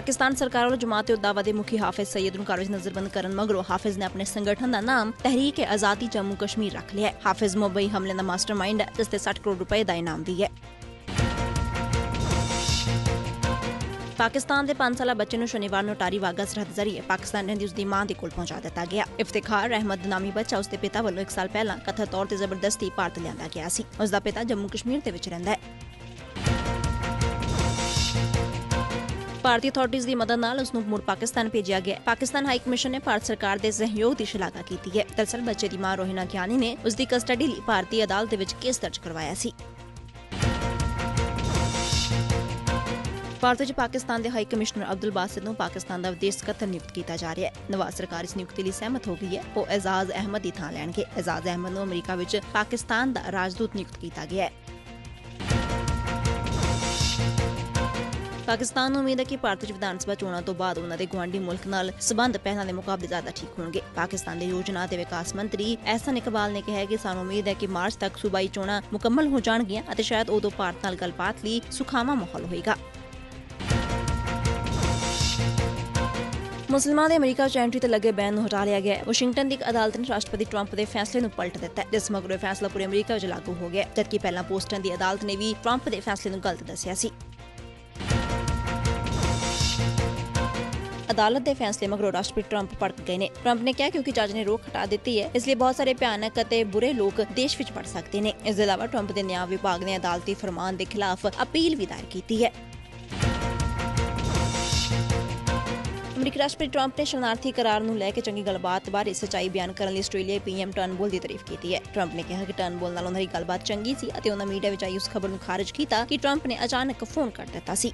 ਪਾਕਿਸਤਾਨ ਸਰਕਾਰ ਵੱਲੋਂ ਜਮਾਤ ਉਦਾਵਾ ਦੇ ਮੁਖੀ ਹਾਫਿਜ਼ ਸੈਦ ਨੂੰ ਘਰ ਨਜ਼ਰਬੰਦ ਕਰਨ ਮਗਰੋਂ ਹਾਫਿਜ਼ ਨੇ ਆਪਣੇ ਸੰਗਠਨ ਦਾ ਨਾਮ ਤਹਿਰੀਕ ਆਜ਼ਾਦੀ ਜੰਮੂ ਕਸ਼ਮੀਰ ਰੱਖ ਲਿਆ ਹੈ। ਹਾਫਿਜ਼ ਮੁੰਬਈ ਹਮਲੇ ਦਾ ਮਾਸਟਰਮਾਈਂਡ ਹੈ, ਜਿਸ ਤੇ 60 ਕਰੋੜ ਰੁਪਏ ਦਾ ਇਨਾਮ ਵੀ ਹੈ। ਪਾਕਿਸਤਾਨ ਦੇ 5 ਸਾਲਾ ਬੱਚੇ ਨੂੰ ਸ਼ਨੀਵਾਰ ਨੂੰ ਟਾਰੀ ਵਾਗਾ ਸਰਹੱਦ ਜ਼ਰੀਏ ਪਾਕਿਸਤਾਨ ਰਹਿੰਦੀ ਉਸਦੀ ਮਾਂ ਦੇ ਕੋਲ ਪਹੁੰਚਾ ਦਿੱਤਾ ਗਿਆ। ਇਫਤਿਖਾਰ ਅਹਿਮਦ ਨਾਮੀ ਬੱਚਾ ਉਸਦੇ ਪਿਤਾ ਵੱਲੋਂ 1 ਸਾਲ ਪਹਿਲਾਂ ਕਥਿਤ ਤੌਰ ਤੇ ਜ਼ਬਰਦਸਤੀ ਭਾਰਤ ਲਿਆਂਦਾ ਗਿਆ ਸੀ। ਉਸਦਾ ਪਿਤਾ ਜੰਮੂ ਕਸ਼ਮੀਰ ਦੇ ਵਿੱਚ ਰਹਿੰਦਾ ਹੈ। ਭਾਰਤੀ ਅਥਾਰਟੀਜ਼ ਦੀ ਮਦਦ ਨਾਲ ਉਸ ਨੂੰ ਮੁੜ ਪਾਕਿਸਤਾਨ ਭੇਜਿਆ ਗਿਆ ਪਾਕਿਸਤਾਨ ਹਾਈ ਕਮਿਸ਼ਨ ਨੇ ਭਾਰਤ ਸਰਕਾਰ ਦੇ ਸਹਿਯੋਗ ਦੀ ਸ਼ਲਾਘਾ ਕੀਤੀ ਹੈ। ਦਰਅਸਲ ਬੱਚੇ ਦੀ ਮਾਂ ਰੋਹਿਨਾ ਗਿਆਨੀ ਨੇ ਉਸ ਦੀ ਕਸਟਡੀ ਲਈ ਭਾਰਤੀ ਅਦਾਲਤ ਵਿੱਚ ਕੇਸ ਦਰਜ ਕਰਵਾਇਆ ਸੀ। ਭਾਰਤ ਵਿੱਚ ਪਾਕਿਸਤਾਨ ਦੇ ਹਾਈ ਕਮਿਸ਼ਨਰ ਅਬਦੁਲ ਬਾਸਿਤ ਨੂੰ ਪਾਕਿਸਤਾਨ ਦਾ ਵਿਦੇਸ਼ ਸਕੱਤਰ ਨਿਯੁਕਤ ਕੀਤਾ ਜਾ ਰਿਹਾ ਹੈ। ਨਵਾਜ਼ ਸਰਕਾਰ ਇਸ ਨਿਯੁਕਤੀ ਲਈ ਸਹਿਮਤ ਹੋ ਗਈ ਹੈ। ਉਹ ਐਜ਼ਾਜ਼ ਅਹਿਮਦ ਦੀ ਥਾਂ ਲੈਣਗੇ। ਐਜ਼ਾਜ਼ ਅਹਿਮਦ ਨੂੰ ਅਮਰੀਕਾ ਵਿੱਚ ਪਾਕਿਸਤਾਨ ਦਾ ਰਾਜਦੂਤ ਨਿਯੁਕਤ ਕੀਤਾ ਗਿਆ ਹੈ। ਪਾਕਿਸਤਾਨ ਨੂੰ ਉਮੀਦ ਹੈ ਕਿ ਭਾਰਤ ਵਿੱਚ ਵਿਧਾਨ ਸਭਾ ਚੋਣਾਂ ਤੋਂ ਬਾਅਦ ਉਹਨਾਂ ਦੇ ਗੁਆਂਢੀ ਮੁਲਕ ਨਾਲ ਸਬੰਧ ਪਹਿਲਾਂ ਦੇ ਮੁਕਾਬਲੇ ਜ਼ਿਆਦਾ ਠੀਕ ਹੋਣਗੇ। ਪਾਕਿਸਤਾਨ ਦੇ ਯੋਜਨਾ ਤੇ ਵਿਕਾਸ ਮੰਤਰੀ ਐਹਸਨ ਇਕਬਾਲ ਨੇ ਕਿਹਾ ਕਿ ਸਾਨੂੰ ਉਮੀਦ ਹੈ ਕਿ ਮਾਰਚ ਤੱਕ ਸੂਬਾਈ ਚੋਣਾਂ ਮੁਕੰਮਲ ਹੋ ਜਾਣਗੀਆਂ ਅਤੇ ਸ਼ਾਇਦ ਉਦੋਂ ਭਾਰਤ ਨਾਲ ਗੱਲਬਾਤ ਲਈ ਸੁਖਾਵਾਂ ਮਾਹੌਲ ਹੋਏਗਾ। ਮੁਸਲਮਾਨਾਂ ਦੇ ਅਮਰੀਕਾ ਚ ਐਂਟਰੀ ਤੇ ਲੱਗੇ ਬੈਨ ਨੂੰ ਹਟਾ ਲਿਆ ਗਿਆ ਹੈ। ਵਾਸ਼ਿੰਗਟਨ ਦੀ ਇੱਕ ਅਦਾਲਤ ਨੇ ਰਾਸ਼ਟਰਪਤੀ ਟਰੰਪ ਦੇ ਫੈਸਲੇ ਨੂੰ ਪਲਟ ਦਿੱਤਾ ਹੈ, ਜਿਸ ਮਗਰੋਂ ਇਹ ਫੈਸਲਾ ਪੂਰੇ ਅਮਰੀਕਾ ਵਿੱਚ ਲਾਗੂ ਹੋ ਗਿਆ ਜਦਕਿ ਪਹਿਲਾਂ ਪੋਸਟਨ ਦੀ ਅਦਾਲਤ ਨੇ ਵੀ ਟਰੰਪ ਦੇ ਫੈਸਲੇ ਨੂੰ ਗਲਤ ਦੱਸਿਆ ਸੀ। ਅਦਾਲਤ ਦੇ ਫੈਸਲੇ ਮਗਰੋਂ ਰਾਸ਼ਟਰਪਤੀ ਟਰੰਪ ਭੜਕ ਗਏ ਨੇ। ਟਰੰਪ ਨੇ ਕਿਹਾ ਕਿਉਂਕਿ ਜੱਜ ਨੇ ਰੋਕ ਹਟਾ ਦਿੱਤੀ ਹੈ, ਇਸ ਲਈ ਬਹੁਤ ਸਾਰੇ ਭਿਆਨਕ ਅਤੇ ਬੁਰੇ ਲੋਕ ਦੇਸ਼ ਵਿੱਚ ਵੜ ਸਕਦੇ ਨੇ। ਇਸ ਦੇ ਇਲਾਵਾ ਟਰੰਪ ਦੇ ਨਿਆਂ ਵਿਭਾਗ ਨੇ ਅਦਾਲਤੀ ਫਰਮਾਨ ਦੇ ਖਿਲਾਫ ਅਪੀਲ ਵੀ ਦਾਇਰ ਕੀਤੀ ਹੈ। ਅਮਰੀਕੀ ਰਾਸ਼ਟਰਪਤੀ ਟਰੰਪ ਨੇ ਸ਼ਰਨਾਰਥੀ ਕਰਾਰ ਨੂੰ ਲੈ ਕੇ ਚੰਗੀ ਗੱਲਬਾਤ ਬਾਰੇ ਸਚਾਈ ਬਿਆਨ ਕਰਨ ਲਈ ਆਸਟ੍ਰੇਲੀਆਈ ਪੀਐਮ ਟਰਨਬੁਲ ਦੀ ਤਾਰੀਫ ਕੀਤੀ ਹੈ। ਟਰੰਪ ਨੇ ਕਿਹਾ ਕਿ ਟਰਨਬੁਲ ਨਾਲ ਉਹਨਾਂ ਦੀ ਗੱਲਬਾਤ ਚੰਗੀ ਸੀ ਅਤੇ ਉਹਨਾਂ ਮੀਡੀਆ ਵਿੱਚ ਆਈ ਉਸ ਖਬਰ ਨੂੰ ਖਾਰਜ ਕੀਤਾ ਕਿ ਟਰੰਪ ਨੇ ਅਚਾਨਕ ਫੋਨ ਕਰ ਦਿੱਤਾ ਸੀ।